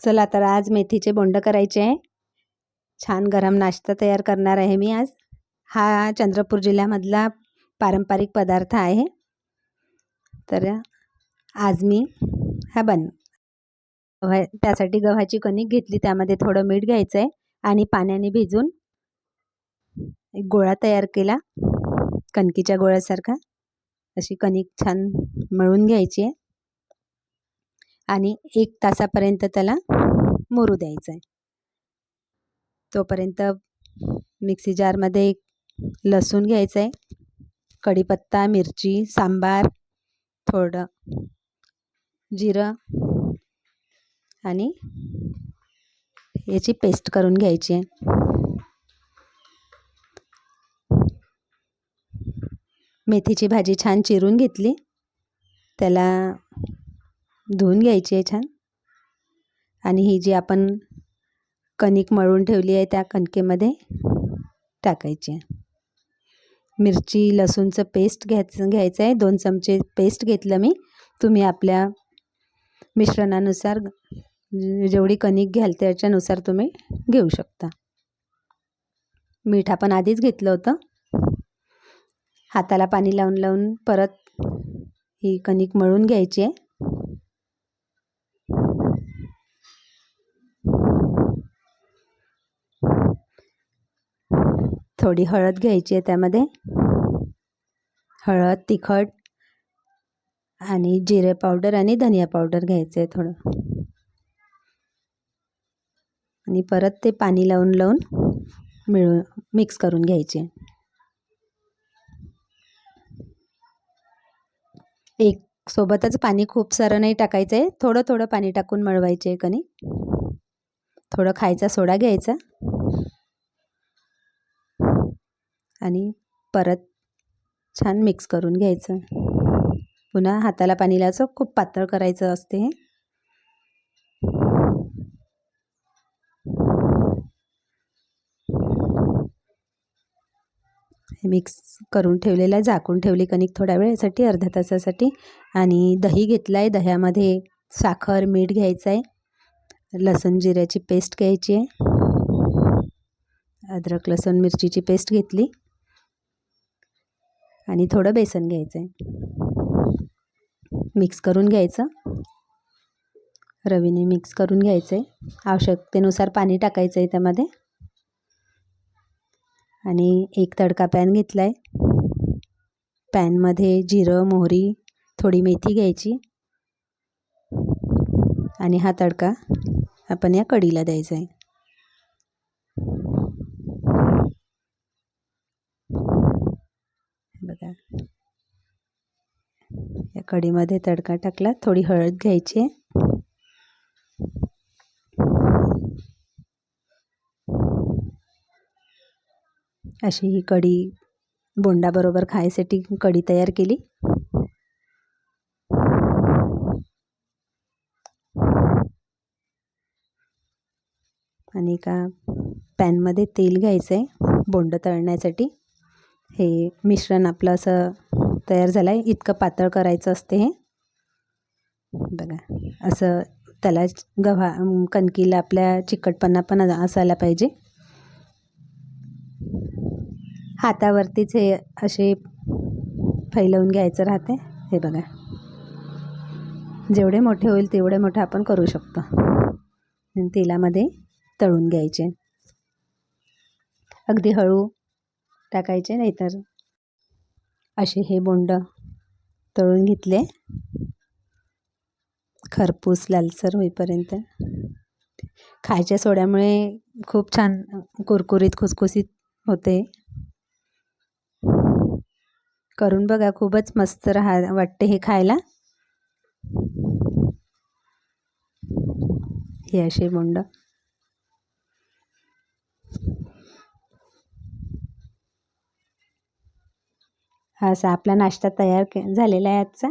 चला तर आज मेथीचे बोंड करायचे आहे. छान गरम नाश्ता तयार करणार आहे मी आज. हा चंद्रपूर जिल्ह्यामधला पारंपरिक पदार्थ आहे. तर आज मी हा बन गव्हा त्यासाठी गव्हाची कणिक घेतली त्यामध्ये थोडं मीठ घ्यायचं आहे आणि पाण्याने भिजून एक गोळा तयार केला. कणकीच्या गोळ्यासारखा अशी कणिक छान मळून घ्यायची आहे. आणि एक तासापर्यंत त्याला मुरू द्यायचं आहे तोपर्यंत मिक्सी जारमध्ये लसूण घ्यायचं आहे कढीपत्ता मिरची सांबार थोडं जिरं आणि याची पेस्ट करून घ्यायची आहे. मेथीची भाजी छान चिरून घेतली. त्याला धुवून घ्यायची आहे छान. आणि ही जी आपण कणिक मळून ठेवली आहे त्या कणकेमध्ये टाकायची आहे. मिरची लसूणचं पेस्ट घ्यायचं घ्यायचं आहे. दोन चमचे पेस्ट घेतलं मी. तुम्ही आपल्या मिश्रणानुसार जेवढी कणिक घ्याल त्याच्यानुसार तुम्ही घेऊ शकता. मीठ आपण आधीच घेतलं होतं. हाताला पाणी लावून लावून परत ही कणिक मळून घ्यायची आहे. थोडी हळद घ्यायची आहे त्यामध्ये. हळद तिखट आणि जिरे पावडर आणि धनिया पावडर घ्यायचं आहे थोडं. आणि परत ते पाणी लावून लावून मिळून मिक्स करून घ्यायचे. एक सोबतच पाणी खूप सारं नाही टाकायचं आहे थोडं थोडं पाणी टाकून मळवायचे कणी. थोडं खायचा सोडा घ्यायचा. आणि परत छान मिक्स करून घ्यायचं. पुन्हा हाताला पाणी लावायचं खूप पातळ करायचं असते. हे मिक्स करून ठेवलेला झाकून ठेवली कणिक थोड्या वेळासाठी अर्ध्या तासासाठी. आणि दही घेतलं आहे दह्यामध्ये साखर मीठ घ्यायचं आहे लसूण जिऱ्याची पेस्ट घ्यायची आहे. अद्रक लसूण मिरचीची पेस्ट घेतली. आणि थोडं बेसन घ्यायचं आहे मिक्स करून घ्यायचं. रवीने मिक्स करून घ्यायचं आहे आवश्यकतेनुसार पाणी टाकायचं आहे त्यामध्ये. आणि एक तडका पॅन घेतला आहे पॅनमध्ये जिरं मोहरी थोडी मेथी घ्यायची. आणि हा तडका आपण या कढीला द्यायचा आहे बघा या कढीमध्ये तडका टाकला. थोडी हळद घ्यायची आहे. अशी ही कढी बोंडाबरोबर खायसाठी कढी तयार केली. आणि का पॅनमध्ये तेल घ्यायचं आहे बोंड तळण्यासाठी. हे मिश्रण आपलं असं तयार झालं आहे इतकं पातळ करायचं असते हे. बघा असं त्याला गव्हा कणकीला आपल्या चिकटपणा पण असायला पाहिजे. हातावरतीच हे असे फैलवून घ्यायचं राहते. हे बघा. जेवढे मोठे होईल तेवढे मोठे आपण करू शकतो. तेलामध्ये तळून घ्यायचे. अगदी हळू टाकायचे नाहीतर. असे हे बोंड तळून घेतले. खरपूस लालसर होईपर्यंत. खायच्या सोड्यामुळे खूप छान कुरकुरीत खुसखुसीत होते. करून बघा खूपच मस्त राहा वाटते हे खायला. हे असे बोंड. हा असा आपला नाश्ता तयार झालेला आहे आजचा.